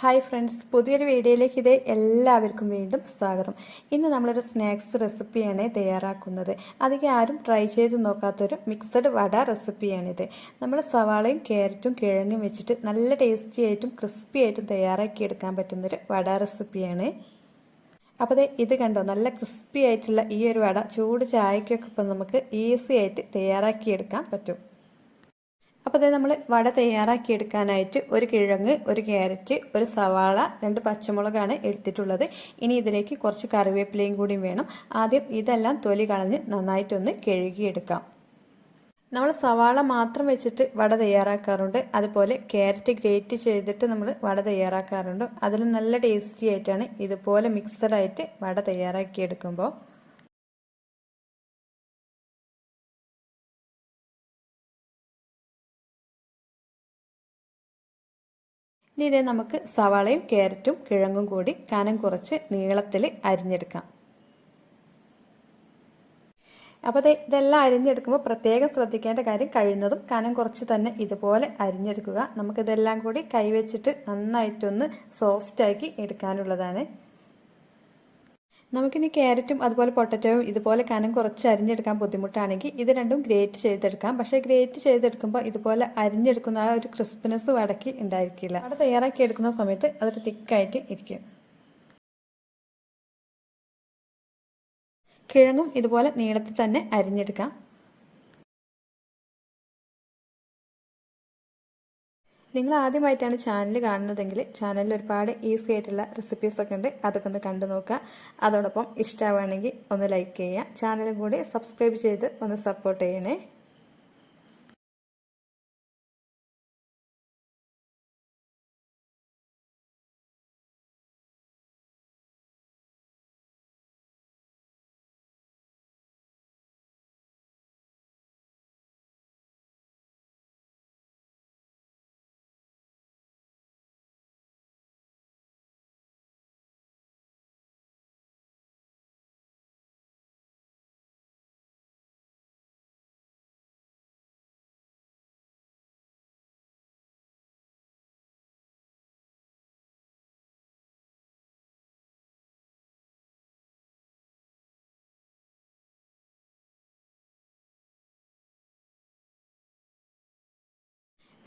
Hi friends പുതിയൊരു വീഡിയോയിലേക്ക് ഇത് എല്ലാവർക്കും വീണ്ടും സ്വാഗതം. ഇന്ന് നമ്മളൊരു സ്നാക്സ് റെസിപ്പിയാണ് തയ്യാറാക്കുന്നത്. അധികം ആരും ട്രൈ ചെയ്ത് നോക്കാത്തൊരു മിക്സഡ് വട റെസിപ്പിയാണിത്. നമ്മൾ സവാളയും ക്യാരറ്റും കിഴങ്ങും വെച്ചിട്ട് നല്ല ടേസ്റ്റി ആയിട്ടും ക്രിസ്പി ആയിട്ടും തയ്യാറാക്കിയെടുക്കാൻ പറ്റുന്നൊരു വട റെസിപ്പിയാണ്. അപ്പോൾ ഇത് കണ്ടോ നല്ല ക്രിസ്പി ആയിട്ടുള്ള ഈ ഒരു വട ചൂട് ചായക്കൊക്കെ ഇപ്പം നമുക്ക് ഈസി ആയിട്ട് തയ്യാറാക്കിയെടുക്കാൻ പറ്റും. അപ്പോൾ അതേ നമ്മൾ വട തയ്യാറാക്കി എടുക്കാനായിട്ട് ഒരു കിഴങ്ങ് ഒരു ക്യാരറ്റ് ഒരു സവാള രണ്ട് പച്ചമുളകാണ് എടുത്തിട്ടുള്ളത്. ഇനി ഇതിലേക്ക് കുറച്ച് കറിവേപ്പിലയും കൂടി വേണം. ആദ്യം ഇതെല്ലാം തൊലി കളഞ്ഞ് നന്നായിട്ടൊന്ന് കഴുകിയെടുക്കാം. നമ്മൾ സവാള മാത്രം വെച്ചിട്ട് വട തയ്യാറാക്കാറുണ്ട്. അതുപോലെ ക്യാരറ്റ് ഗ്രേറ്റ് ചെയ്തിട്ട് നമ്മൾ വട തയ്യാറാക്കാറുണ്ട്. അതിൽ നല്ല ടേസ്റ്റി ആയിട്ടാണ് ഇതുപോലെ മിക്സഡായിട്ട് വട തയ്യാറാക്കിയെടുക്കുമ്പോൾ ഇനി ഇതേ നമുക്ക് സവാളയും ക്യാരറ്റും കിഴങ്ങും കൂടി കനം കുറച്ച് നീളത്തിൽ അരിഞ്ഞെടുക്കാം. അപ്പോൾ അതെ ഇതെല്ലാം അരിഞ്ഞെടുക്കുമ്പോൾ പ്രത്യേകം ശ്രദ്ധിക്കേണ്ട കാര്യം കഴിയുന്നതും കനം കുറച്ച് തന്നെ ഇതുപോലെ അരിഞ്ഞെടുക്കുക. നമുക്കിതെല്ലാം കൂടി കൈവച്ചിട്ട് നന്നായിട്ടൊന്ന് സോഫ്റ്റാക്കി എടുക്കാനുള്ളതാണ്. നമുക്കിനി ക്യാരറ്റും അതുപോലെ പൊട്ടറ്റോയും ഇതുപോലെ കനം കുറച്ച് അരിഞ്ഞെടുക്കാൻ ബുദ്ധിമുട്ടാണെങ്കിൽ ഇത് രണ്ടും ഗ്രേറ്റ് ചെയ്തെടുക്കാം. പക്ഷേ ഗ്രേറ്റ് ചെയ്തെടുക്കുമ്പോൾ ഇതുപോലെ അരിഞ്ഞെടുക്കുന്ന ആ ഒരു ക്രിസ്പിനെസ് വടക്കി ഉണ്ടായിരിക്കില്ല. അവിടെ തയ്യാറാക്കി എടുക്കുന്ന സമയത്ത് അതൊരു തിക്കായിട്ട് ഇരിക്കും. കിഴങ്ങും ഇതുപോലെ നീളത്തിൽ തന്നെ അരിഞ്ഞെടുക്കാം. നിങ്ങൾ ആദ്യമായിട്ടാണ് ചാനൽ കാണുന്നതെങ്കിൽ ചാനലിൽ ഒരുപാട് ഈസി ആയിട്ടുള്ള റെസിപ്പീസൊക്കെ ഉണ്ട്. അതൊക്കെ ഒന്ന് കണ്ടു നോക്കുക. അതോടൊപ്പം ഇഷ്ടമാവുകയാണെങ്കിൽ ഒന്ന് ലൈക്ക് ചെയ്യുക. ചാനലും കൂടി സബ്സ്ക്രൈബ് ചെയ്ത് ഒന്ന് സപ്പോർട്ട് ചെയ്യണേ.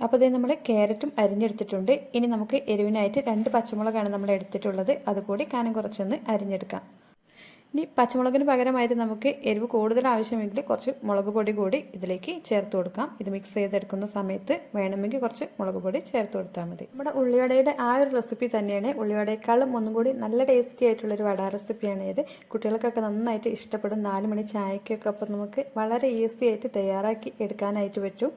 അപ്പോൾ ഇതേ നമ്മൾ ക്യാരറ്റും അരിഞ്ഞെടുത്തിട്ടുണ്ട്. ഇനി നമുക്ക് എരിവിനായിട്ട് രണ്ട് പച്ചമുളകാണ് നമ്മൾ എടുത്തിട്ടുള്ളത്. അതുകൂടി കാനം കുറച്ചൊന്ന് അരിഞ്ഞെടുക്കാം. ഇനി പച്ചമുളകിന് പകരമായിട്ട് നമുക്ക് എരിവ് കൂടുതൽ ആവശ്യമെങ്കിൽ കുറച്ച് മുളക് പൊടി കൂടി ഇതിലേക്ക് ചേർത്ത് കൊടുക്കാം. ഇത് മിക്സ് ചെയ്തെടുക്കുന്ന സമയത്ത് വേണമെങ്കിൽ കുറച്ച് മുളക് പൊടി ചേർത്ത് കൊടുത്താൽ മതി. നമ്മുടെ ഉള്ളിവടയുടെ ആ ഒരു റെസിപ്പി തന്നെയാണ്. ഉള്ളിവടയേക്കാളും ഒന്നും കൂടി നല്ല ടേസ്റ്റി ആയിട്ടുള്ളൊരു വട റെസിപ്പിയാണ് ഇത്. കുട്ടികൾക്കൊക്കെ നന്നായിട്ട് ഇഷ്ടപ്പെടും. നാല് മണി ചായക്കൊക്കെ അപ്പം നമുക്ക് വളരെ ഈസി ആയിട്ട് തയ്യാറാക്കി എടുക്കാനായിട്ട് പറ്റും.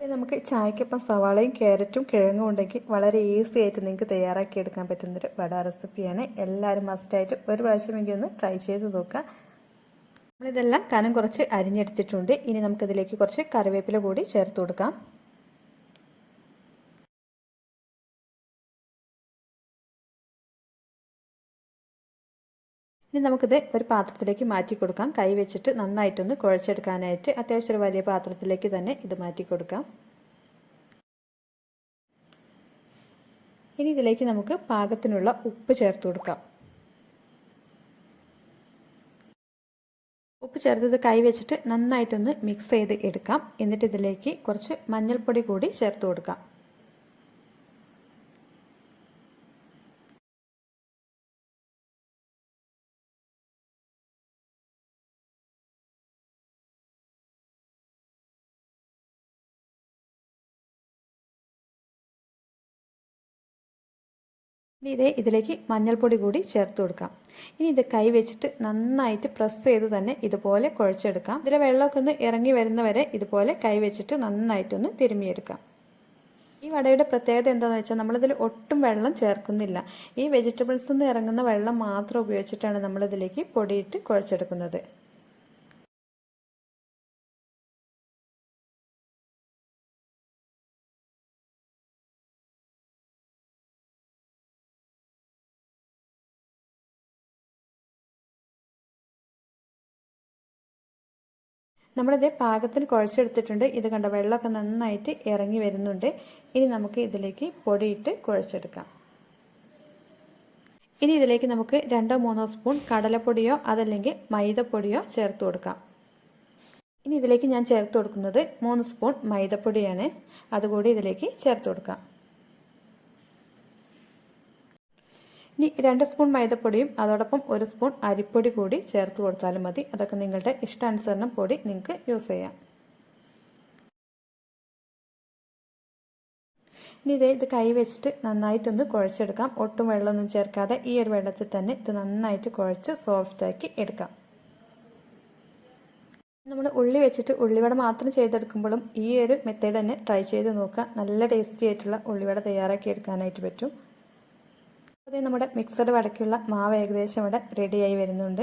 നമുക്ക് ചായക്കൊപ്പം സവാളയും ക്യാരറ്റും കിഴങ്ങും ഉണ്ടെങ്കിൽ വളരെ ഈസി ആയിട്ട് നിങ്ങൾക്ക് തയ്യാറാക്കി എടുക്കാൻ പറ്റുന്നൊരു വട റെസിപ്പിയാണ് എല്ലാവരും മസ്റ്റായിട്ട് ഒരു പ്രാവശ്യമെങ്കിൽ ഒന്ന് ട്രൈ ചെയ്ത് നോക്കുക. നമ്മളിതെല്ലാം കനം കുറച്ച് അരിഞ്ഞെടുത്തിട്ടുണ്ട്. ഇനി നമുക്കിതിലേക്ക് കുറച്ച് കറിവേപ്പില കൂടി ചേർത്ത് കൊടുക്കാം. ഇനി നമുക്കിത് ഒരു പാത്രത്തിലേക്ക് മാറ്റി കൊടുക്കാം. കൈ വെച്ചിട്ട് നന്നായിട്ടൊന്ന് കുഴച്ചെടുക്കാനായിട്ട് അത്യാവശ്യം ഒരു വലിയ പാത്രത്തിലേക്ക് തന്നെ ഇത് മാറ്റി കൊടുക്കാം. ഇനി ഇതിലേക്ക് നമുക്ക് പാകത്തിനുള്ള ഉപ്പ് ചേർത്ത് കൊടുക്കാം. ഉപ്പ് ചേർത്തത് കൈ വെച്ചിട്ട് നന്നായിട്ടൊന്ന് മിക്സ് ചെയ്ത് എടുക്കാം. എന്നിട്ട് ഇതിലേക്ക് കുറച്ച് മഞ്ഞൾപ്പൊടി കൂടി ചേർത്ത് കൊടുക്കാം. ഇനി ഇതേ ഇതിലേക്ക് മഞ്ഞൾപ്പൊടി കൂടി ചേർത്ത് കൊടുക്കാം. ഇനി ഇത് കൈ വെച്ചിട്ട് നന്നായിട്ട് പ്രസ് ചെയ്ത് തന്നെ ഇതുപോലെ കുഴച്ചെടുക്കാം. ഇതിലെ വെള്ളമൊക്കെ ഒന്ന് ഇറങ്ങി വരുന്നവരെ ഇതുപോലെ കൈ വെച്ചിട്ട് നന്നായിട്ടൊന്ന് തിരുമ്മിയെടുക്കാം. ഈ വടയുടെ പ്രത്യേകത എന്താണെന്ന് വെച്ചാൽ നമ്മളിതിൽ ഒട്ടും വെള്ളം ചേർക്കുന്നില്ല. ഈ വെജിറ്റബിൾസിൽ നിന്ന് ഇറങ്ങുന്ന വെള്ളം മാത്രം ഉപയോഗിച്ചിട്ടാണ് നമ്മളിതിലേക്ക് പൊടിയിട്ട് കുഴച്ചെടുക്കുന്നത്. നമ്മളിത് പാകത്തിന് കുഴച്ചെടുത്തിട്ടുണ്ട്. ഇത് കണ്ട വെള്ളമൊക്കെ നന്നായിട്ട് ഇറങ്ങി വരുന്നുണ്ട്. ഇനി നമുക്ക് ഇതിലേക്ക് പൊടിയിട്ട് കുഴച്ചെടുക്കാം. ഇനി ഇതിലേക്ക് നമുക്ക് രണ്ടോ മൂന്നോ സ്പൂൺ കടലപ്പൊടിയോ അതല്ലെങ്കിൽ മൈദപ്പൊടിയോ ചേർത്ത് കൊടുക്കാം. ഇനി ഇതിലേക്ക് ഞാൻ ചേർത്ത് കൊടുക്കുന്നത് മൂന്ന് സ്പൂൺ മൈദപ്പൊടിയാണ്. അതുകൂടി ഇതിലേക്ക് ചേർത്ത് കൊടുക്കാം. ഇനി രണ്ട് സ്പൂൺ മൈദപ്പൊടിയും അതോടൊപ്പം ഒരു സ്പൂൺ അരിപ്പൊടി കൂടി ചേർത്ത് കൊടുത്താലും മതി. അതൊക്കെ നിങ്ങളുടെ ഇഷ്ടാനുസരണം പൊടി നിങ്ങൾക്ക് യൂസ് ചെയ്യാം. ഇനി ഇതേ ഇത് കൈ വെച്ചിട്ട് നന്നായിട്ടൊന്ന് കുഴച്ചെടുക്കാം. ഒട്ടും വെള്ളമൊന്നും ചേർക്കാതെ ഈ ഒരു വെള്ളത്തിൽ തന്നെ ഇത് നന്നായിട്ട് കുഴച്ച് സോഫ്റ്റാക്കി എടുക്കാം. നമ്മൾ ഉള്ളി വെച്ചിട്ട് ഉള്ളിവട മാത്രം ചെയ്തെടുക്കുമ്പോഴും ഈ ഒരു മെത്തേഡ് തന്നെ ട്രൈ ചെയ്ത് നോക്കുക. നല്ല ടേസ്റ്റി ആയിട്ടുള്ള ഉള്ളിവട തയ്യാറാക്കി എടുക്കാനായിട്ട് പറ്റും. അതേ നമ്മുടെ മിക്സഡ് വടക്കുള്ള മാവ് ഏകദേശം ഇവിടെ റെഡിയായി വരുന്നുണ്ട്.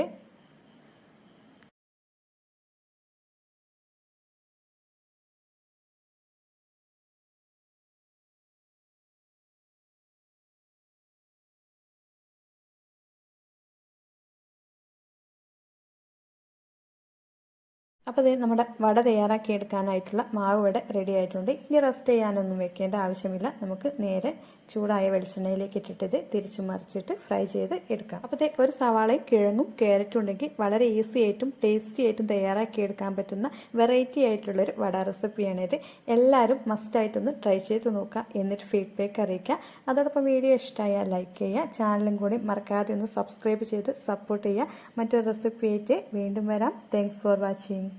അപ്പോൾ ഇത് നമ്മുടെ വട തയ്യാറാക്കി എടുക്കാനായിട്ടുള്ള മാവ് വട റെഡി ആയിട്ടുണ്ട്. ഇനി റെസ്റ്റ് ചെയ്യാനൊന്നും വെക്കേണ്ട ആവശ്യമില്ല. നമുക്ക് നേരെ ചൂടായ വെളിച്ചെണ്ണയിലേക്ക് ഇട്ടിട്ട് ഇത് തിരിച്ചു മറിച്ചിട്ട് ഫ്രൈ ചെയ്ത് എടുക്കാം. അപ്പോൾ ഒരു സവാളയും കിഴങ്ങും ക്യാരറ്റും ഉണ്ടെങ്കിൽ വളരെ ഈസി ആയിട്ടും ടേസ്റ്റി ആയിട്ടും തയ്യാറാക്കി എടുക്കാൻ പറ്റുന്ന വെറൈറ്റി ആയിട്ടുള്ളൊരു വട റെസിപ്പിയാണിത് എല്ലാവരും മസ്റ്റായിട്ടൊന്ന് ട്രൈ ചെയ്ത് നോക്കുക. എന്നിട്ട് ഫീഡ്ബാക്ക് അറിയിക്കുക. അതോടൊപ്പം വീഡിയോ ഇഷ്ടമായാൽ ലൈക്ക് ചെയ്യുക. ചാനലും കൂടി മറക്കാതെ ഒന്ന് സബ്സ്ക്രൈബ് ചെയ്ത് സപ്പോർട്ട് ചെയ്യുക. മറ്റൊരു റെസിപ്പി ആയിട്ട് വീണ്ടും വരാം. Thanks for watching